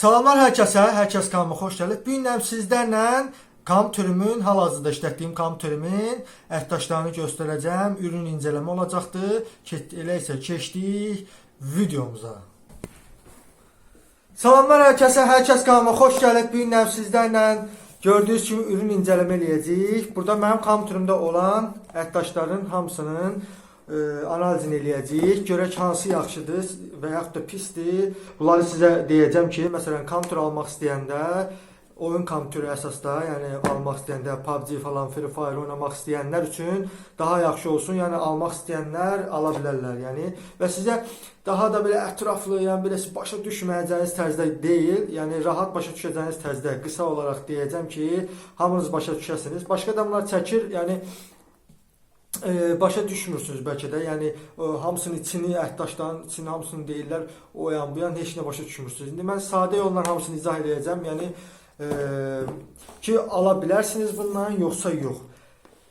Salamlar hər kəsə, hər kəs kanalıma xoş gəlib. Bu gün sizlərlə kompüterimin, hal-hazırda işlətdiyim kompüterimin əhddaşlarını göstərəcəm. Ürün incələmə olacaqdır. Elə isə keçdik videomuza. Salamlar hər kəsə, hər kəs kanalıma xoş gəlib. Bu gün sizlərlə gördüyünüz ürün incələmə eləyəcəyik. Burada mənim kompüterimdə olan əhddaşların hamısının analizini eləyəcəyik. Görək hansı yaxşıdır və yaxud da pisdir. Bunları sizə deyəcəm ki, məsələn, kompüter almaq istəyəndə oyun kompüteri əsasda, yəni almaq istəyəndə PUBG falan, Free Fire oynamaq istəyənlər üçün daha yaxşı olsun. Yəni almaq istəyənlər ala bilərlər. Yəni və sizə daha da belə ətraflı, yəni belə başa düşməyəcəyiniz tərzdə deyil, yəni rahat başa düşəcəyiniz tərzdə qısa olaraq deyəcəm ki, hamınız başa düşəsiniz. Başqa adamlar çəkir, yəni e, başa düşmürsünüz bəlkə də. Yəni e, hamısının içini, əhdaşların içini hamısını deyirlər, o yan bu yan heç nə başa düşmürsünüz. İndi mən sadə yolla hamısını izah edəcəm. Yəni e, ki ala bilərsiniz bundan yoxsa yox.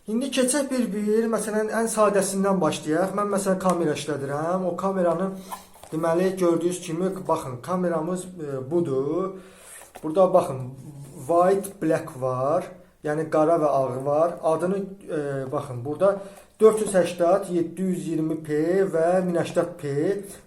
İndi keçək bir-bir, məsələn, ən sadəsindən başlayaq. Mən məsələn kamera işlədirəm. O kameranı deməli gördüyünüz kimi baxın, kameramız e, budur. Burada baxın, white, black var. Yəni qara və ağ var. Adını e, baxın, burada 480 720p və 1080p.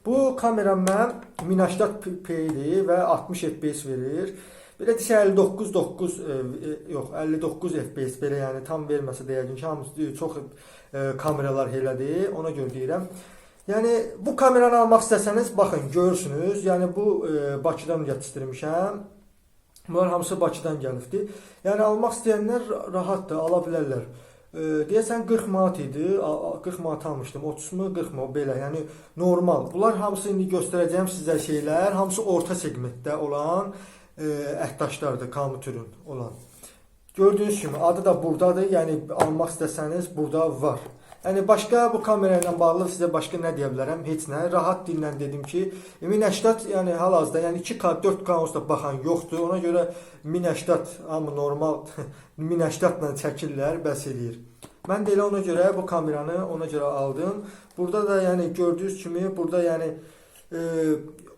Bu kamera mən 1080p-dir və 60 fps verir. Belə desə 59 9 e, e, yox 59 fps belə yəni tam verməsə də yəqin ki hamısı çox e, kameralar elədir. Ona görə deyirəm. Yəni bu kameranı almaq istəsəniz baxın görürsünüz. Yəni bu e, Bakıdan yetişdirmişəm. Bunlar hamısı Bakıdan gəlibdi. Yəni almaq istəyənlər rahatdır, ala bilərlər. E, deyəsən 40 manat idi. a- a- 40 manat almışdım. 30 mu 40 mı belə. Yəni normal. Bunlar hamısı indi göstərəcəyim sizə şeylər, hamısı orta segmentdə olan e, əhddaşlardır olan. Gördüyünüz kimi adı da buradadır. Yəni almaq istəsəniz burada var. Yəni başqa bu kamera ilə bağlı sizə başqa nə deyə bilərəm? Heç nə. Rahat dillə dedim ki, 1080 yəni hal-hazırda yəni 2K, 4K onsuz da baxan yoxdur. Ona görə 1080 amma normal 1080 ilə çəkirlər, bəs eləyir. Mən də elə ona görə bu kameranı ona görə aldım. Burada da yəni gördüyünüz kimi burada yəni e,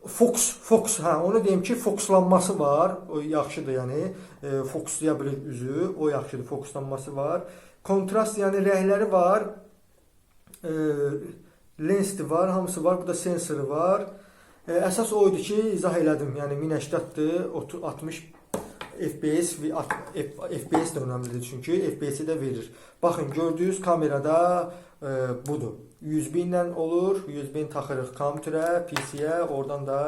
Fox, Fox, hə, onu deyim ki, fokuslanması var. O yaxşıdır, yəni e, fokuslaya bilir üzü, o yaxşıdır, fokuslanması var. Kontrast, yəni rəngləri var. E, lensi var, hamısı var. Burada sensoru var. E, əsas o idi ki, izah elədim. Yəni 1080-dır, 60 FPS FPS də önəmlidir çünki FPS-i də verir. Baxın, gördüyünüz kamerada e, budur. 100 binlə olur. 100 bin taxırıq kompüterə, PC-yə, oradan da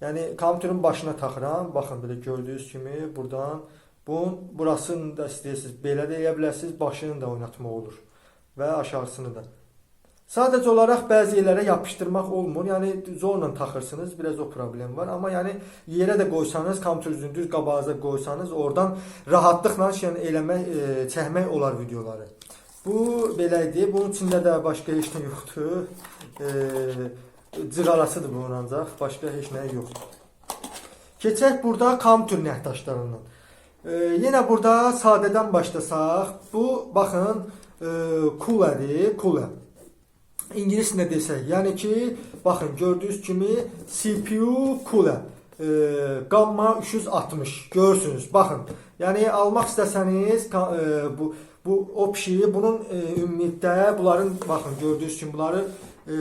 yəni kompüterin başına taxıram. Baxın belə gördüyünüz kimi buradan bunun burasını da istəyirsiniz belə də eləyə bilərsiniz, başını da oynatmaq olur və aşağısını da. Sadəcə olaraq bəzi yerlərə yapışdırmaq olmur. Yəni zorla taxırsınız, biraz o problem var. Amma yəni yerə də qoysanız, kompüterin düz qabağınıza qoysanız, oradan rahatlıqla yəni eləmək, e, çəkmək olar videoları. Bu belə idi. Bunun içində də başqa heç nə yoxdur. E, cığarasıdır bu ancaq, başqa heç nə yoxdur. Keçək burada kompüter nəhddaşlarından. E, yenə burada sadədən başlasaq, bu baxın e, Kula-dir, Kula. İngilis nə desək, yəni ki, baxın gördüyünüz kimi CPU Kula e, Gamma 360 görürsünüz. Baxın. Yəni almaq istəsəniz e, bu bu opşi bunun e, ümumiyyətlə bunların baxın gördüyünüz kimi bunları e,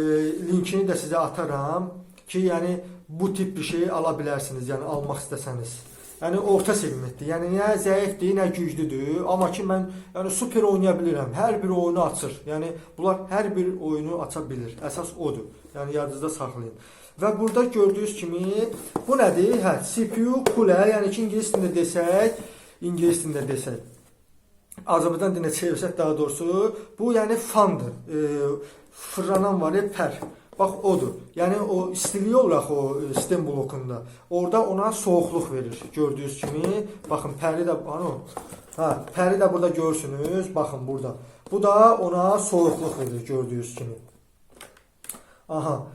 linkini də sizə ataram ki, yəni bu tip bir şey ala bilərsiniz, yəni almaq istəsəniz. Yəni orta segmentdir. Yəni nə zəifdir, nə güclüdür. Amma ki mən yəni super oynaya bilirəm. Hər bir oyunu açır. Yəni bunlar hər bir oyunu aça bilir. Əsas odur. Yəni yadınızda saxlayın. Və burada gördüyünüz kimi bu nədir? Hə, CPU kule, yəni ki ingilis dilində desək, ingilis dilində desək. Azərbaycan dilinə çevirsək daha doğrusu, bu yəni fandır. E, fırlanan var ya pər. Bax odur. Yəni o istiliyi olaraq o e, sistem blokunda. Orada ona soyuqluq verir. Gördüyünüz kimi, baxın pəri də ano. Hə, pəri də burada görürsünüz. Baxın burada. Bu da ona soyuqluq verir gördüyünüz kimi. Aha.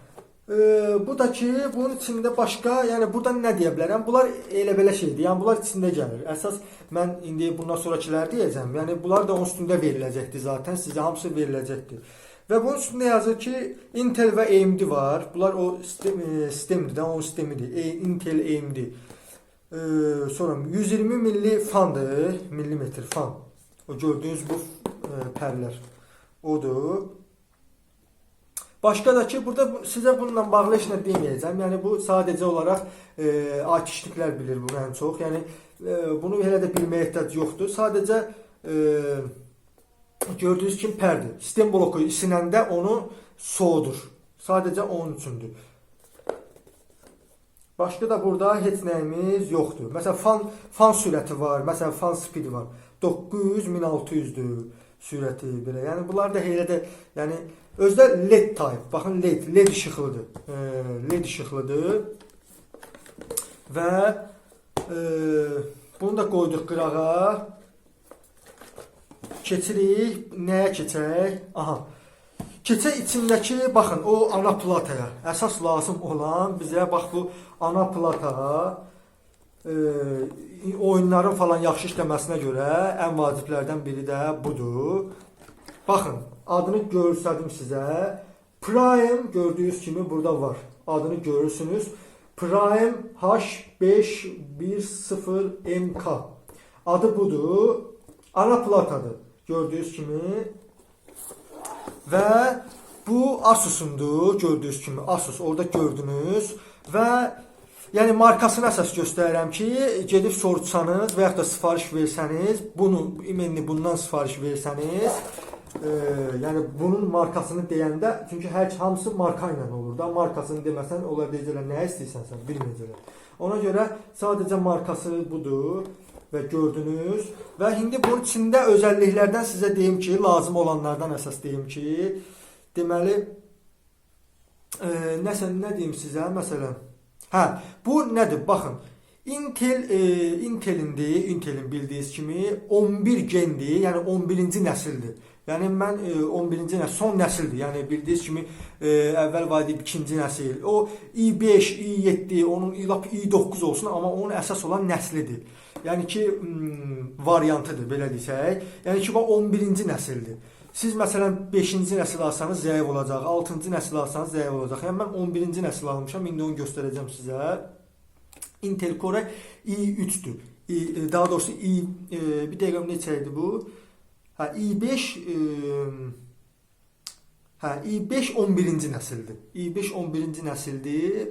Ee, bu da ki bunun içində başqa, yəni burada nə deyə bilərəm? Bunlar elə belə şeydir. Yəni bunlar içində gəlir. Əsas mən indi bundan sonrakıları deyəcəm. Yəni bunlar da onun üstündə veriləcəkdir zaten. Sizə hamısı veriləcəkdir. Və bunun üstündə yazır ki, Intel və AMD var. Bunlar o sistem, e, sistemdir də, sistemidir. E, Intel, AMD. Ee, sonra 120 milli fandır. Millimetr fan. O gördüğünüz bu e, pərlər. Odur. Başqa da ki, burada bu- sizə bununla bağlı heç nə deməyəcəm. Bu sadəcə olaraq e, akişliklər bilir bunu ən çox. Yəni e, bunu elə də bilməyə ehtiyac yoxdur. Sadəcə e, gördüyünüz kimi pərdir. Sistem bloku isinəndə onu soğudur. Sadəcə onun üçündür. Başqa da burada heç nəyimiz yoxdur. Məsələn, fan fan sürəti var, məsələn, fan speed var. 900 1600-dür sürəti belə. Yəni bunlar da elə də, yəni özdə LED type. Baxın LED, LED işıqlıdır. E, LED işıqlıdır. Və e, bunu da qoyduq qırağa. Keçirik. Nəyə keçək? Aha. Keçək içindəki, baxın, o ana plataya. Əsas lazım olan bizə bax bu ana plata e, oyunların falan yaxşı işləməsinə görə ən vaciblərdən biri də budur. Baxın, adını göstərdim sizə. Prime gördüyünüz kimi burada var. Adını görürsünüz. Prime H510MK. Adı budur. Ana platadır. Gördüyünüz kimi Və bu Asus'undur, gördüyünüz kimi Asus orada gördünüz və yəni markasını əsas göstərirəm ki, gedib soruşsanız və ya da sifariş versəniz, bunu imenli bundan sifariş versəniz, e, yəni bunun markasını deyəndə çünki hər hamısı marka ilə olur da, markasını deməsən onlar deyəcəklər nə istəyirsən sən? Bilməyəcəklər. Ona görə sadəcə markası budur və gördünüz və indi bunun içində özəlliklərdən sizə deyim ki, lazım olanlardan əsas deyim ki, deməli e, nəsə nə deyim sizə məsələn. Hə, bu nədir? Baxın. Intel e, Intel'indir, Intel'in bildiyiniz kimi 11 gendir, yəni 11-ci nəsildir. Yəni mən e, 11-ci nəsil, son nəsildir. Yəni bildiyiniz kimi e, əvvəl var idi ikinci nəsil. O i5, i7, onun lap i9 olsun, amma onun əsas olan nəslidir. Yəni ki, mm, variantıdır belə desək. Yəni ki, bu 11-ci nəsildir. Siz məsələn 5-ci nəsil alsanız zəif olacaq, 6-cı nəsil alsanız zəif olacaq. Yəni mən 11-ci nəsil almışam, indi onu göstərəcəm sizə. Intel Core i3-dür. I, e, daha doğrusu i e, bir dəqiqə neçə idi bu? Hə, i5 e, hə, i5 11-ci nəsildir. i5 11-ci nəsildir.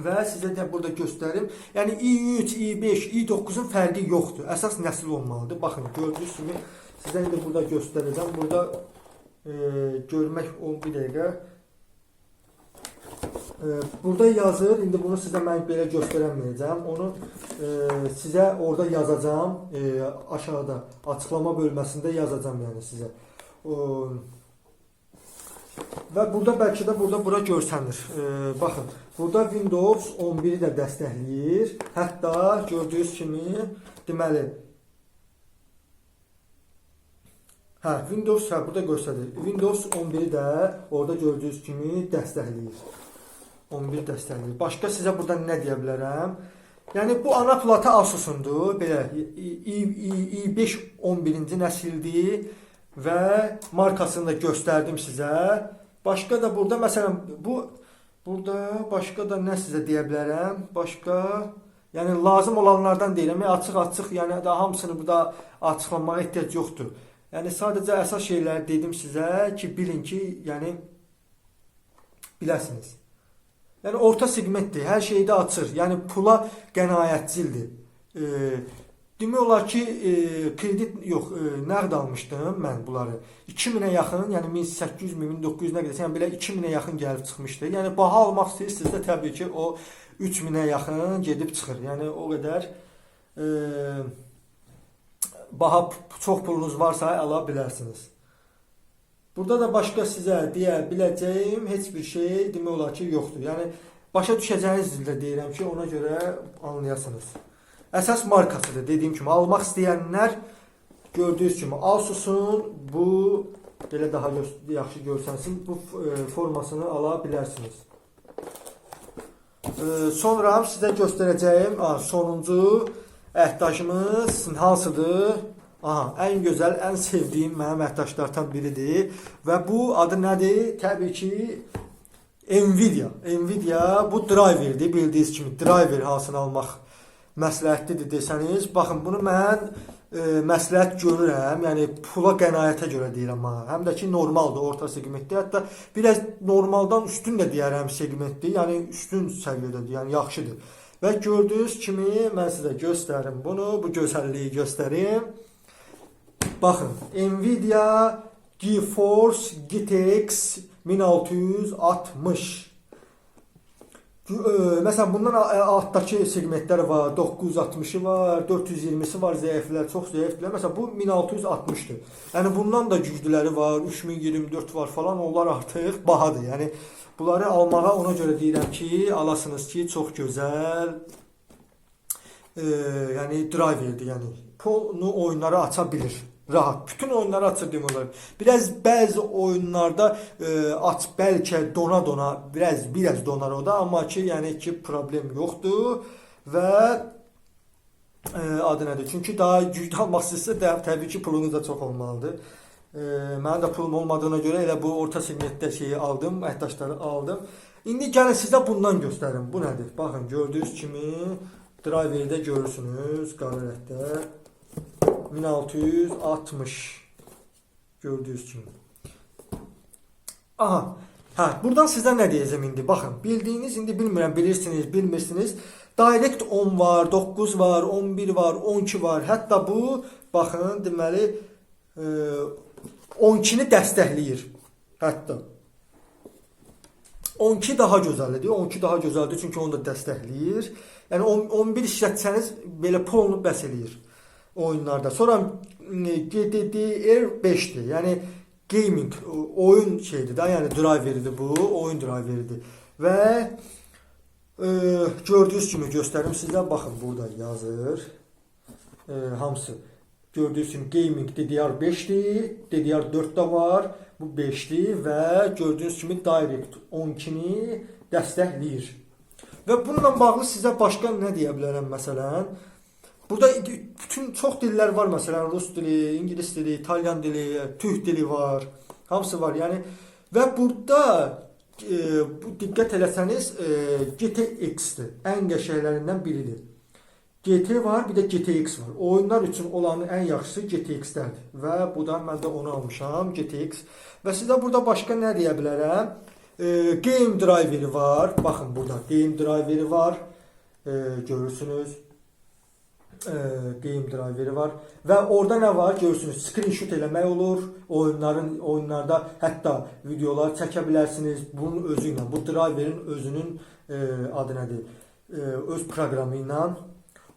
Və sizə də burada göstərim. Yəni i3, i5, i9-un fərqi yoxdur. Əsas nəsil olmalıdır. Baxın, gördüyünüz kimi sizə indi burada göstərəcəm. Burada e, görmək o bir dəqiqə. E, burada yazır. İndi bunu sizə mən belə göstərəməyəcəm. Onu e, sizə orada yazacağam. E, aşağıda açıqlama bölməsində yazacağam yəni sizə. O Və burada bəlkə də burada bura görsənir. E, baxın, burada Windows 11-i də dəstəkləyir. Hətta gördüyünüz kimi deməli Hə, Windows hə, burada göstərir. Windows 11-i də orada gördüyünüz kimi dəstəkləyir. 11 dəstəkləyir. Başqa sizə burada nə deyə bilərəm? Yəni bu ana plata Asus-undur. Belə i, i, i5 11-ci nəsildir və markasını da göstərdim sizə. Başqa da burada məsələn bu burada başqa da nə sizə deyə bilərəm? Başqa yəni lazım olanlardan deyirəm. Açıq-açıq, yəni da hamısını burada açıqlamağa ehtiyac yoxdur. Yəni sadəcə əsas şeyləri dedim sizə ki, bilin ki, yəni biləsiniz. Yəni orta segmentdir, hər şeydə açır. Yəni pula qənaətcildir. E, demək olar ki, e, kredit yox, e, nəqd almışdım mən bunları. 2000-ə yaxın, yəni 1800, 1900 nə qədər, yəni belə 2000-ə yaxın gəlib çıxmışdı. Yəni baha almaq istəyirsinizsə təbii ki, o 3000-ə yaxın gedib çıxır. Yəni o qədər e, baha çox pulunuz varsa ala bilərsiniz. Burada da başqa sizə deyə biləcəyim heç bir şey demək olar ki, yoxdur. Yəni başa düşəcəyiniz dildə deyirəm ki, ona görə anlayasınız. Əsas markasıdır. Dediyim kimi almaq istəyənlər gördüyünüz kimi Asus'un bu belə daha gö yaxşı görsənsin bu e, formasını ala bilərsiniz. E, sonra sizə göstərəcəyim sonuncu əhddaşımız hansıdır? Aha, ən gözəl, ən sevdiyim mənim əhddaşlardan biridir və bu adı nədir? Təbii ki Nvidia. Nvidia bu driverdir. Bildiyiniz kimi driver hansını almaq məsləhətlidir desəniz, baxın bunu mən e, məsləhət görürəm. Yəni pula qənaətə görə deyirəm ha. Həm də ki normaldır, orta segmentdir. Hətta biraz normaldan üstün də deyərəm segmentdir. Yəni üstün səviyyədədir, yəni yaxşıdır. Və gördüyünüz kimi mən sizə göstərim bunu, bu gözəlliyi göstərim. Baxın, Nvidia GeForce GTX 1660 Ö, Məsələn bundan altdakı segmentlər var, 960-ı var, 420-si var, zəiflər, çox zəifdirlər. Məsələn bu 1660-dır. Yəni bundan da güclüləri var, 3024 var falan, onlar artıq bahadır. Yəni bunları almağa ona görə deyirəm ki, alasınız ki, çox gözəl e, yəni driverdir, yəni ponu oyunları aça bilir. Rahat. Bütün oyunları açır demək olar. Biraz bəzi oyunlarda e, aç bəlkə dona dona biraz biraz donar o da amma ki yəni ki problem yoxdur və e, adı nədir? Çünki daha güclü almaq istəsə də təbii ki pulunuz da çox olmalıdır. E, mənim də pulum olmadığına görə elə bu orta segmentdə şeyi aldım, əhddaşları aldım. İndi gəlin sizə bundan göstərim. Bu nədir? Baxın gördüyünüz kimi driverdə görürsünüz qalerətdə 1660 gördüyünüz kimi. Aha. Hə, buradan sizə nə deyəcəm indi? Baxın, bildiyiniz indi bilmirəm, bilirsiniz, bilmirsiniz. Direct 10 var, 9 var, 11 var, 12 var. Hətta bu baxın, deməli e, 12-ni dəstəkləyir. Hətta 12 daha gözəldir. 12 daha gözəldir çünki onu da dəstəkləyir. Yəni 10 11 işlətsəniz belə pulunu bəs eləyir oyunlarda. Sonra e, GDDR 5'dir. Yəni gaming oyun şeydir da, yəni driveridir bu, oyun driveridir. Və e, gördüyünüz kimi göstərim sizə. Baxın burada yazır. E, hamısı gördüyünüz kimi gaming DDR5'dir, DDR4 də var. Bu 5'dir və gördüyünüz kimi Direct 12-ni dəstəkləyir. Və bununla bağlı sizə başqa nə deyə bilərəm məsələn? Burada bütün çox dillər var məsələn rus dili, ingilis dili, italyan dili, türk dili var. Hamısı var. Yəni və burada e, bu diqqət eləsəniz e, GTX-dir. Ən qəşənglərindən biridir. GT var, bir də GTX var. Oyunlar üçün olanın ən yaxşısı GTX-dəndir və budan mən də onu almışam, GTX. Və sizə burada başqa nə deyə? E, game driveri var. Baxın burada game driveri var. E, görürsünüz e, game driveri var. Və orada nə var görürsünüz? Screenshot eləmək olur. Oyunların oyunlarda hətta videolar çəkə bilərsiniz bunun özü bu driverin özünün e, adı nədir e, öz proqramı ilə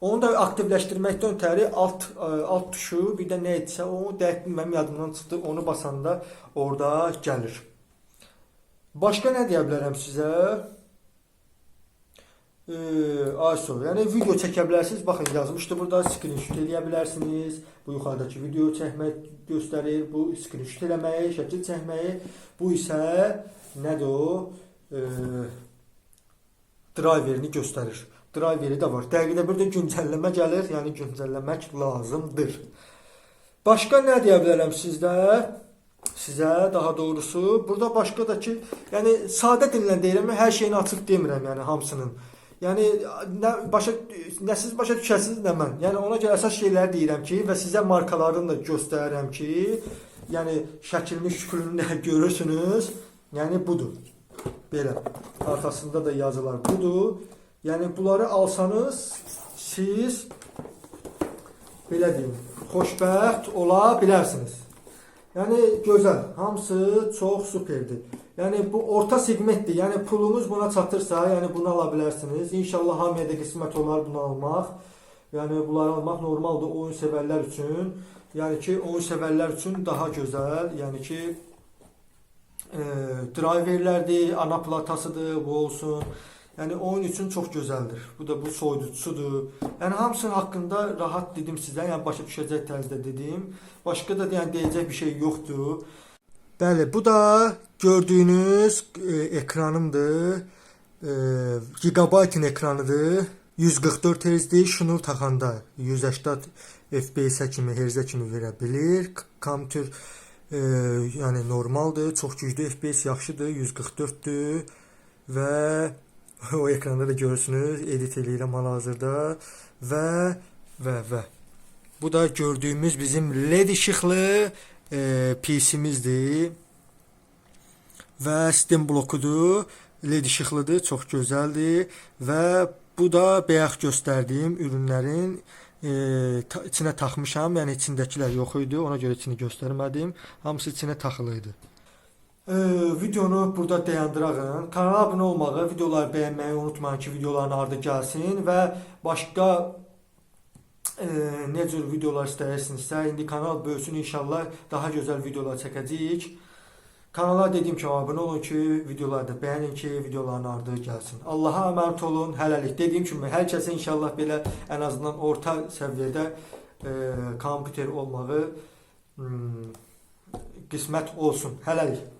onu da aktivləşdirməkdən ötəri alt e, alt tuşu bir də nə etsə o dəqiq bilmirəm yadımdan çıxdı onu basanda orada gəlir. Başqa nə deyə bilərəm sizə e, ISO. Yəni video çəkə bilərsiniz. Baxın yazmışdı burada screenshot eləyə bilərsiniz. Bu yuxarıdakı video çəkmək göstərir. Bu screenshot eləməyi, şəkil çəkməyi. Bu isə nədir o? E, driverini göstərir. Driveri də var. Dəqiqdə bir də güncəlləmə gəlir. Yəni güncəlləmək lazımdır. Başqa nə deyə bilərəm sizdə? Sizə daha doğrusu burada başqa da ki, yəni sadə dillə deyirəm, hər şeyini açıq demirəm, yəni hamısının. Yəni nə başa nə siz başa düşəsiniz, nə mən. Yəni ona görə əsas şeyləri deyirəm ki və sizə markalarını da göstərirəm ki, yəni şəklini, şüklünü də görürsünüz. Yəni budur. Belə. Arxasında da yazılar budur. Yəni bunları alsanız siz belə deyim, xoşbəxt ola bilərsiniz. Yəni gözəl, hamısı çox superdir. Yəni bu orta segmentdir. Yəni pulunuz buna çatırsa, yəni bunu ala bilərsiniz. İnşallah hamıya da olar bunu almaq. Yəni bunları almaq normaldır oyun sevərlər üçün. Yəni ki, oyun sevərlər üçün daha gözəl, yəni ki e, driverlərdir, ana platasıdır, bu olsun. Yəni oyun üçün çox gözəldir. Bu da bu soyuducusudur. Yəni hamısının haqqında rahat dedim sizə, yəni başa düşəcək tərzdə dedim. Başqa da yəni deyəcək bir şey yoxdur. Bəli, bu da gördüyünüz e, ekranımdır. E, gigabaytın ekranıdır. 144 Hz-dir. Şunu taxanda 180 FPS-ə kimi, Hz-ə kimi verə bilir. Kompüter e, yəni normaldır, çox güclü FPS yaxşıdır, 144-dür. və o ekranda da görürsünüz, edit eləyirəm hal-hazırda və və və bu da gördüyümüz bizim LED işıqlı e, PC-mizdir və sistem blokudur. LED işıqlıdır, çox gözəldir və bu da bayaq göstərdiyim ürünlərin e, ta, içinə taxmışam. Yəni içindəkilər yox idi, ona görə içini göstərmədim. Hamısı içinə taxılı idi. E, videonu burada dayandırağın. Kanala abunə olmağı, videoları bəyənməyi unutmayın ki, videoların ardı gəlsin və başqa e, nə cür videolar istəyirsinizsə, indi kanal böyüsün inşallah daha gözəl videolar çəkəcəyik. Kanala dediyim kimi abunə olun ki, videoları da bəyənin ki, videoların ardı gəlsin. Allaha əmanət olun. Hələlik dediyim kimi hər inşallah belə ən azından orta səviyyədə e, kompüter olmağı hmm, qismət olsun. Hələlik.